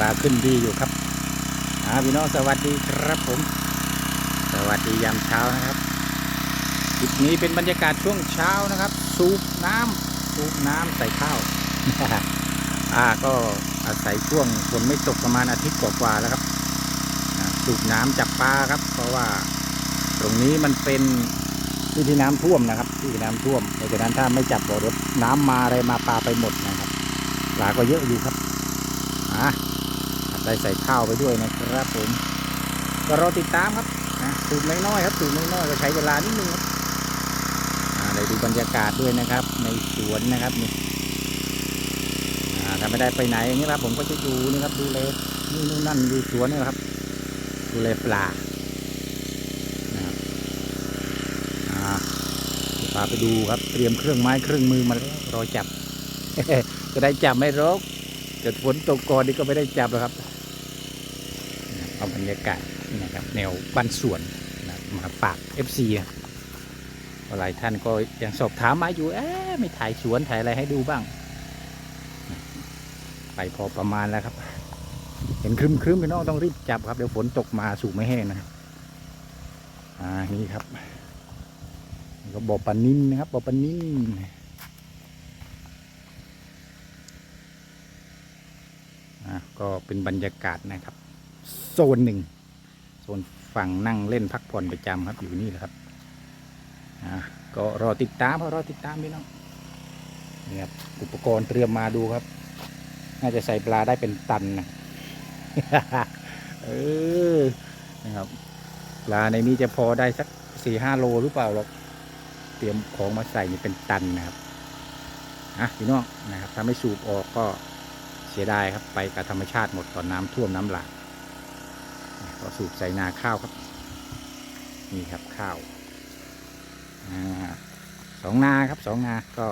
ลาขึ้นดีอยู่ครับอาพี่น้องสวัสดีครับผม สวัสดียามเช้านะครับคลิปนี้เป็นบรรยากาศช่วงเช้านะครับ สูบน้ำสูบน้ำใส่ข้าวอ่าก็อาศัยช่วงฝนไม่ตกประมาณอาทิตย์กว่าๆแล้วครับสูบน้ำจับปลาครับ เพราะว่าตรงนี้มันเป็นที่ที่น้ำท่วมนะครับ ที่น้ำท่วมเพราะฉะนั้นถ้าไม่จับบ่อรถน้ำมาอะไรมาปลาไปหมดนะครับ ปลาก็เยอะอยู่ครับอ่า ได้ใส่ข้าวไปด้วยนะครับผมก็รอติดตามครับนะสูบน้อยๆครับสูบน้อยๆก็ใช้เวลานิดนึงครับอ่าได้ดูบรรยากาศด้วยนะครับ ในสวนนะครับนี่ถ้าไม่ได้ไปไหนอย่างนี้ครับ ผมก็จะอยู่นี่ครับดูแลนี่นู่นนั่นอยู่สวนนี่แหละครับ ดูแลปลานะครับอ่าพาไปดูครับเตรียมเครื่องไม้เครื่องมือมาแล้วรอจับ จะได้จับไม่รกเกิดฝนตกก่อนนี่ก็ไม่ได้จับแล้วครับนะครับ เอาบรรยากาศนะครับแนวบ้านสวนนะครับมาฝาก FC นะหลายท่านก็ยังสอบถามมาอยู่เอ๊ะไม่ถ่ายสวนถ่ายอะไรให้ดูบ้าง ไปพอประมาณแล้วครับ เห็นครึมครึมพี่น้องต้องรีบจับครับเดี๋ยวฝนตกมาสูบไม่แห้งนะครับอ่านี่ครับก็บ่อปลานินนะครับบ่อปลานินอ่าก็เป็นบรรยากาศนะครับ โซนหนึ่งโซนฝั่งนั่งเล่นพักผ่อนประจำครับอยู่นี่แหละครับอ่าก็รอติดตามครับรอติดตามพี่น้องนี่ครับอุปกรณ์เตรียมมาดูครับ น่าจะใส่ปลาได้เป็นตันนะเออนะครับปลาในนี้จะพอได้สักสี่ห้าโลหรือเปล่าหรอกเตรียมของมาใส่นี่เป็นตันนะครับอะพี่น้องนะครับถ้าไม่สูบออกก็เสียดายครับไปกับธรรมชาติหมดตอนน้ำท่วมน้ำหลาก ก็สูบใส่นาข้าวครับ นี่ครับข้าวอสองนาครับสองนาก็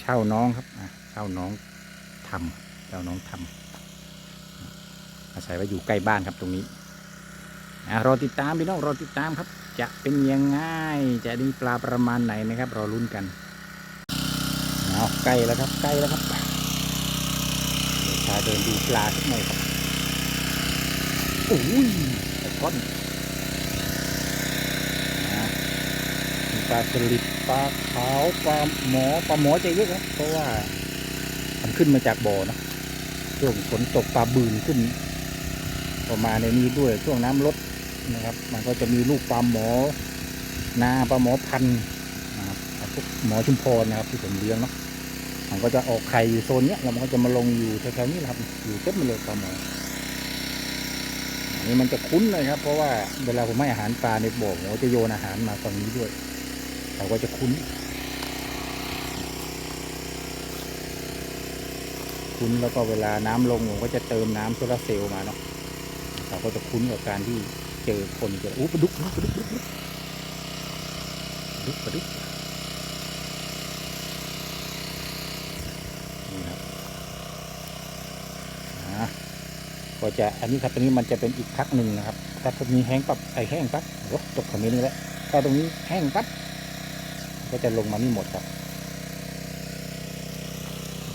เช่าน้องครับเช่าน้องทำเราน้องทำอาศัยว่าอยู่ใกล้บ้านครับตรงนี้รอติดตามพี่น้องรอติดตามครับ จะเป็นยังไงจะได้ปลาประมาณไหนนะครับรอลุ้นกันเอาใกล้แล้วครับใกล้แล้วครับเดี๋ยวพาเดินดูปลาสักหน่อยครับ โอ้ยไอ้ก้อนอะปลาสลิดปลาขาวปลาหมอปลาหมอจะเยอะครับเพราะว่ามันขึ้นมาจากบ่อนะช่วงฝนตกปลาบืนขึ้นออกมาในนี้ด้วยช่วงน้ำลดนะครับ มันก็จะมีลูกปลาหมอนาปลาหมอพันธุ์นะครับเอาพวกหมอชุมพรนะครับที่ผมเลี้ยงเนาะมันก็จะออกไข่อยู่โซนเนี้ยแล้วมันก็จะมาลงอยู่แถวๆนี้แหละครับอยู่เต็มเลยปลาหมอ นนี้มันจะคุ้นเลยครับ เพราะว่าเวลาผมให้อาหารปลาในบ่อผมจะโยนอาหารมาฝั่งนี้ด้วยเขาก็จะคุ้น คุ้นแล้วก็เวลาน้ำลงผมก็จะเติมน้ำโซลาร์เซลล์มาเนาะเราก็จะคุ้นกับการที่เจอคนเจออู้ปลาดุกปลาดุกปลาดุกปลาดุกปลาดุกนี่ครับอ่า ก็จะอันนี้ครับตรงนี้มันจะเป็นอีกพักหนึ่งนะครับ ถ้าตรงนี้แห้งปั๊บไอแห้งปั๊บโอ้ตกคอมเมนต์นี้แล้วถ้าตรงนี้แห้งปั๊บก็จะลงมานี่หมดครับ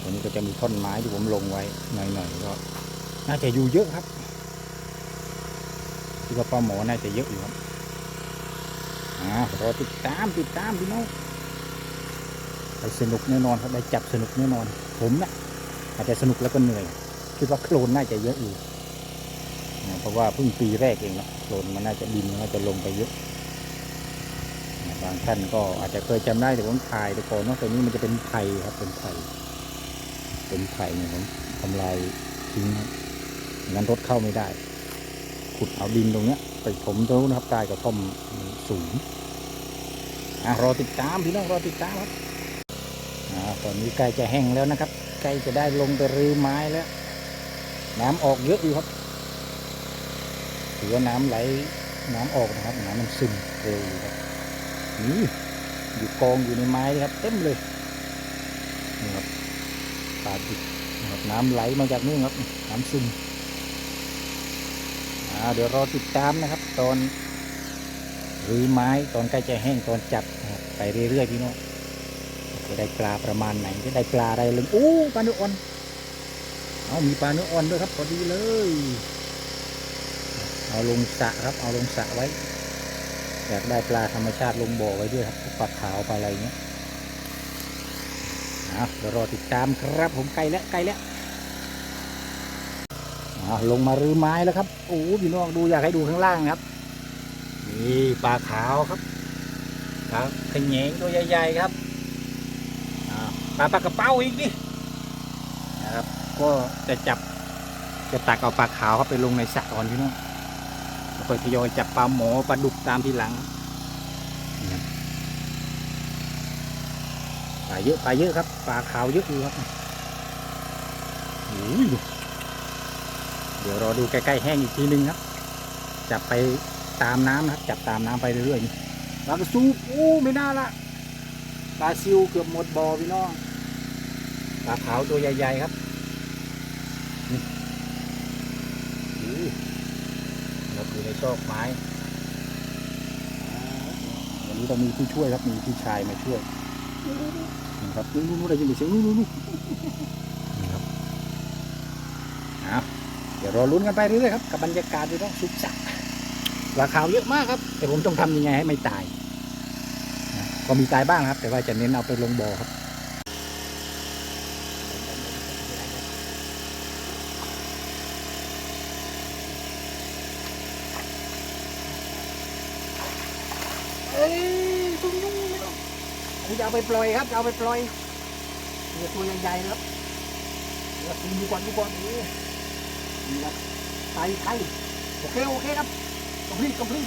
ตรงนี้ก็จะมีท่อนไม้ที่ผมลงไว้หน่อยๆก็น่าจะอยู่เยอะครับที่ว่าปลาหมอน่าจะเยอะอยู่ครับอ่ารอติดตามติดตามพี่น้องไปสนุกแน่นอนครับได้จับสนุกแน่นอน ผมนะอาจจะสนุกแล้วก็เหนื่อยคิดว่าโคลนน่าจะเยอะอยู่ เพราะว่าเพิ่งปีแรกเองนะโคลนมันน่าจะดินมันน่าจะลงไปเยอะนะบางท่านก็อาจจะเคยจำได้แต่ผมถ่ายแต่ก่อนเนาะตัวนี้มันจะเป็นไผ่ครับเป็นไผ่เป็นไผ่เนี่ยผมทำลายทิ้งงั้นรถเข้าไม่ได้ ขุดเอาดินตรงเนี้ยไปถมตรงนู้นะครับใต้กระท่อมสูงอะรอติดตามพี่น้องรอติดตามครับอ่าตอนนี้ใกล้จะแห้งแล้วนะครับใกล้จะได้ลงไปรื้อไม้แล้ว น้ำออกเยอะอยู่ครับ ถือว่าน้ำไหลน้ำออกนะครับน้ำมันซึมเร็วอยู่ครับนี่อยู่กองอยู่ในไม้ครับ เต็มเลยนี่ครับปลาดิบนะครับน้ำไหลมาจากนู่นครับน้ำซึมอ่าเดี๋ยวรอติดตามนะครับ ตอนรื้อไม้ตอนใกล้จะแห้งตอนจับนะครับไปเรื่อยๆพี่น้องจะได้ปลาประมาณไหนจะได้ปลาอะไรเลยโอ้ปลาดุกอ่อนเอามีปลาเนื้ออ่อนด้วยครับพอดีเลย เอาลงสระครับ เอาลงสระไว้ อยากได้ปลาธรรมชาติลงบ่อไว้ด้วยครับปลาขาวปลาอะไรเงี้ยเอาเดี๋ยวรอติดตามครับผมใกล้แล้วใกล้แล้วเอาลงมารื้อไม้แล้วครับโอ้พี่น้องดูอยากให้ดูข้างล่างครับนี่ปลาขาวครับปลาขยงตัวใหญ่ๆครับอ่าปลาปลากระเป้าอีกดินะครับ ก็จะจับจะตักเอาปลาขาวเข้าไปลงในสระก่อนพี่น้อง ค่อยทยอยจับปลาหมอปลาดุกตามทีหลังนี่ครับปลาเยอะปลาเยอะครับปลาขาวเยอะอยู่ครับโอ้ยเดี๋ยวรอดูใกล้ๆแห้งอีกทีนึงครับ จับไปตามน้ำนะครับ จับตามน้ำไปเรื่อยๆนี่ปลากระซูบโอ้ไม่น่าละปลาซิวเกือบหมดบ่อพี่น้องปลาขาวตัวใหญ่ๆครับนี่โอ้เรา อยู่ในซอกไม้อ่าวันนี้เรามีผู้ช่วยครับ มีพี่ชายมาช่วยนี่ครับนู่นๆๆได้ยินเสียงนู่นๆๆนี่ครับเอาเดี๋ยวรอลุ้นกันไปเรื่อยๆครับกับบรรยากาศที่ต้องสุขสันต์ปลาขาวเยอะมากครับ แต่ผมต้องทำยังไงให้ไม่ตายนะก็มีตายบ้างครับ แต่ว่าจะเน้นเอาไปลงบ่อครับ ตุ้งนุ่งไม่ต้องอันนี้จะเอาไปปล่อยครับ เอาไปปล่อยเหลือตัวใหญ่ๆครับเดี๋ยวดูก่อนดูก่อนโอ้นี่ครับไตไตโอเคโอเคครับกำพลีกำพลี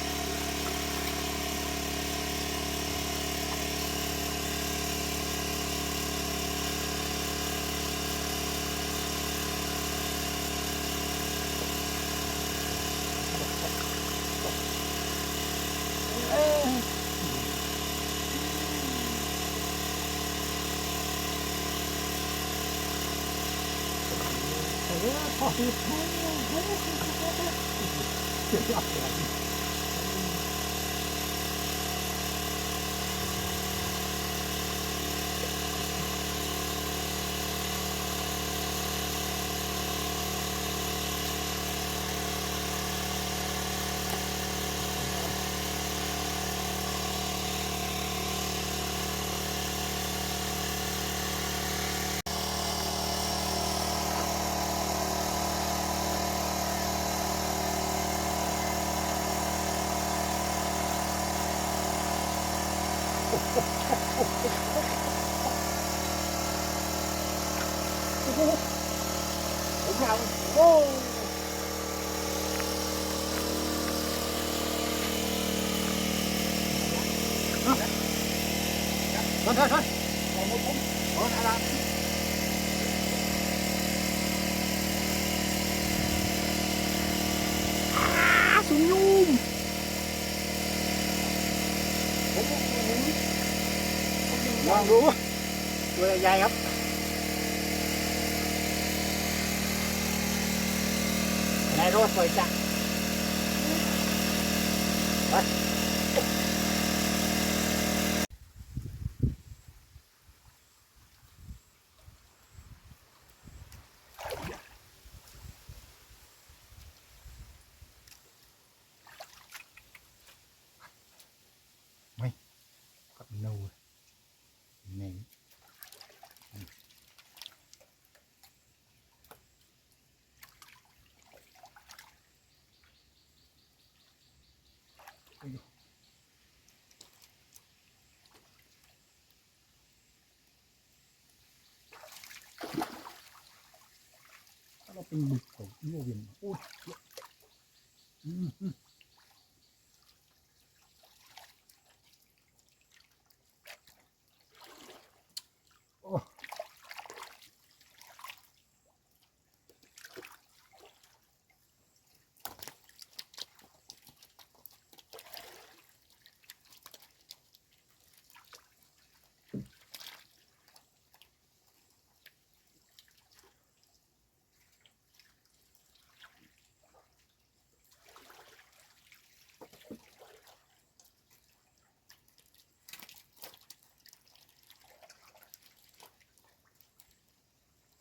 เออพอดีพอดีเดี๋ยว เอาโอ้ทนทนทนขอมุดผมข ออะไรสูงยุ่มลอดูตัวสวยจ้ะไป ถ้าเราเป็นบึกของโยเวียนโอ้ยเยอะอืมอืมโอ้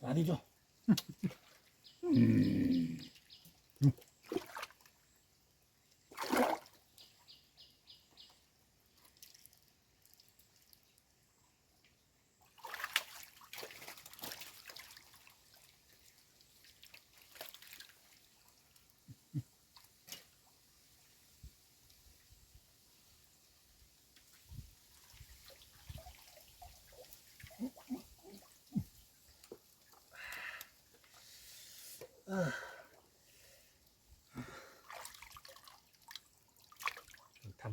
สาธิต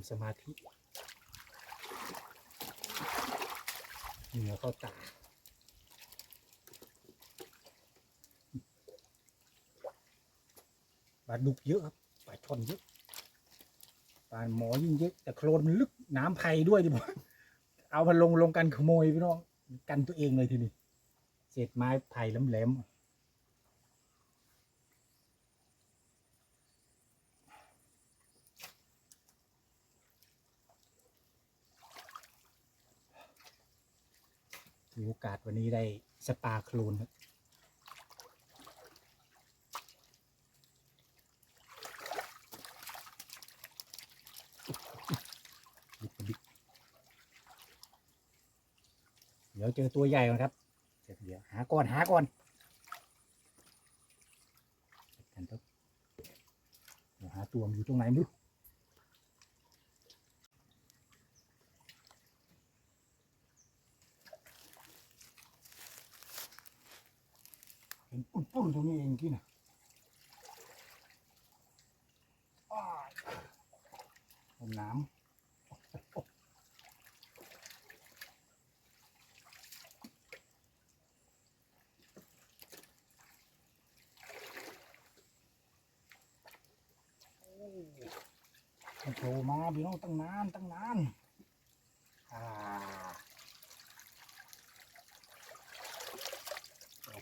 ำสมาธิเหนือเข้าตาปลาดุกเยอะครับปลาชนเยอะปลาหมอยิ่งเยอะ แต่โคลนมันลึกน้ำไผ่ด้วยดิบอเอามันลงลงกันขโมยพี่น้องกันตัวเองเลยทีนี้เศษไม้ไผ่แหลมๆีโอกาสวันนี้ได้สปาโคลนครับเดี๋ยวเจอตัวใหญ่ก่อนครับ เดี๋ยวหาก่อนหาก่อนกันครับเดี๋ยวหาตัวมันอยู่ตรงไหนไม่รู้เห็นปุ้นปุ้นๆตรงนี้เอง ที่น่ะอ้ายเอาน้ำมันโผล่มาพี่น้องตั้งนานตั้งนานอ่า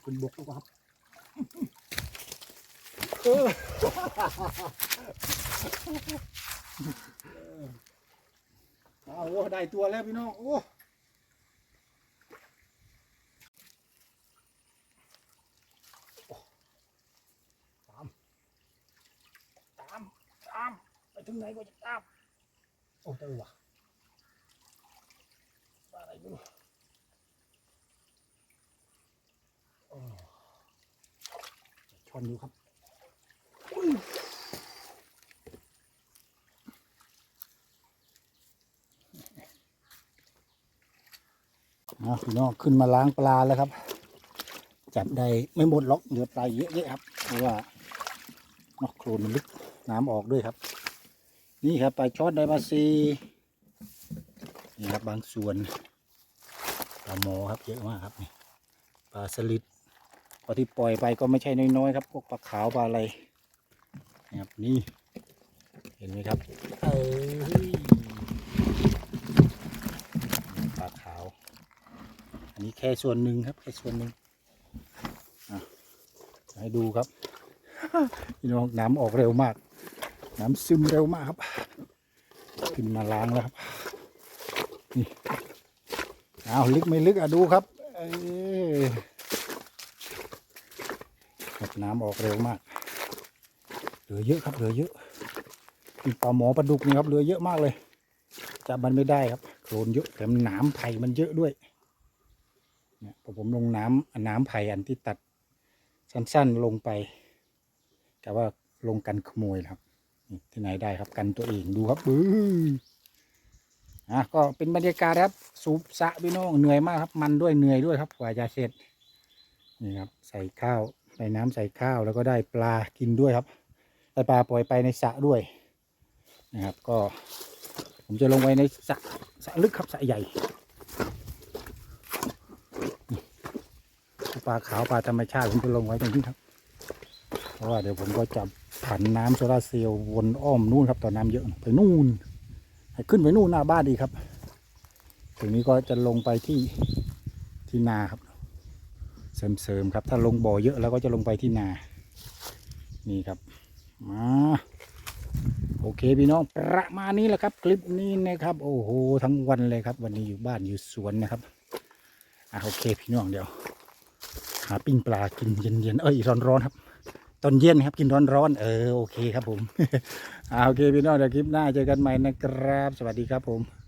ขึ้นบกแล้วครับ เอาโอ้ได้ตัวแล้วพี่น้องโอ้ตามตามตามไปถึงไหนก็จะตามโอ้เจอว่ะปลาอะไรไม่รู้โอ้อนอยู่ครับ เอาพี่น้องขึ้นมาล้างปลาแล้วครับ จับได้ไม่หมดหรอกเหลือปลาเยอะแยะครับ เพราะว่านอกโคลนมันลึกน้ำออกด้วยครับ นี่ครับปลาช็อตไดมาซีนี่ครับบางส่วนปลาหมอครับเยอะมากครับนี่ปลาสลิดพอที่ปล่อยไปก็ไม่ใช่น้อยๆครับ พวกปลาขาวปลาอะไรนะครับนี่เห็นไหมครับเอ้ยนี่ปลาขาว อั นนี้แค่ส่วนหนึ่งครับ แค่ส่วนหนึ่งอะให้ดูครับพี่น้องน้ำออกเร็วมาก น้ำซึมเร็วมากครับ ขึ้นมาล้างแล้วครับ นี่เอาลึกไม่ลึกอะดูครับเอ้ยครับน้ำออกเร็วมาก เหลือเยอะครับ เหลือเยอะมีปลาหมอปลาดุกนี่ครับ เหลือเยอะมากเลยจับมันไม่ได้ครับโคลนเยอะแถมหนามไผ่มันเยอะด้วย ผมลงน้ำน้ำไผ่อันที่ตัดสั้นๆลงไปแต่ว่าลงกันขโมยครับที่ไหนได้ครับกันตัวเองดูครับบื้ออะก็เป็นบรรยากาศครับสูบสะพี่น้องเหนื่อยมากครับ มันด้วยเหนื่อยด้วยครับกว่าจะเสร็จนี่ครับใส่ข้าวใส่น้ำใส่ข้าวแล้วก็ได้ปลากินด้วยครับได้ปลาปล่อยไปในสระด้วยนะครับ ก็ ผมจะลงไปในสระสระลึกครับสระใหญ่นี่ป ลาขาวปลาธรรมชาติผมจะลงไว้ตรงนี้ครับ เพราะว่าเดี๋ยวผมก็จะผันน้ำโซลาเซลล์วนอ้อมนู่นครับต่อน้ำเยอะไปนู่นให้ขึ้นไปนู่นหน้าบ้านดีครับถึงนี้ก็จะลงไปที่ที่นาครับ เสริมๆครับ ถ้าลงบ่อเยอะแล้วก็จะลงไปที่นา นี่ครับ มาโอเคพี่น้องประมาณนี้แหละครับ คลิปนี้นะครับ โอ้โหทั้งวันเลยครับ วันนี้อยู่บ้านอยู่สวนนะครับอะโอเคพี่น้องเดี๋ยวาปิ้งปลากินเย็นๆเอ้ยร้อนๆครับตอนเย็นครับกินร้อนๆเออโอเคครับผมอ่าโอเคพี่น้องเดี๋ยวคลิปหน้าเจอกันใหม่นะครับ สวัสดีครับผม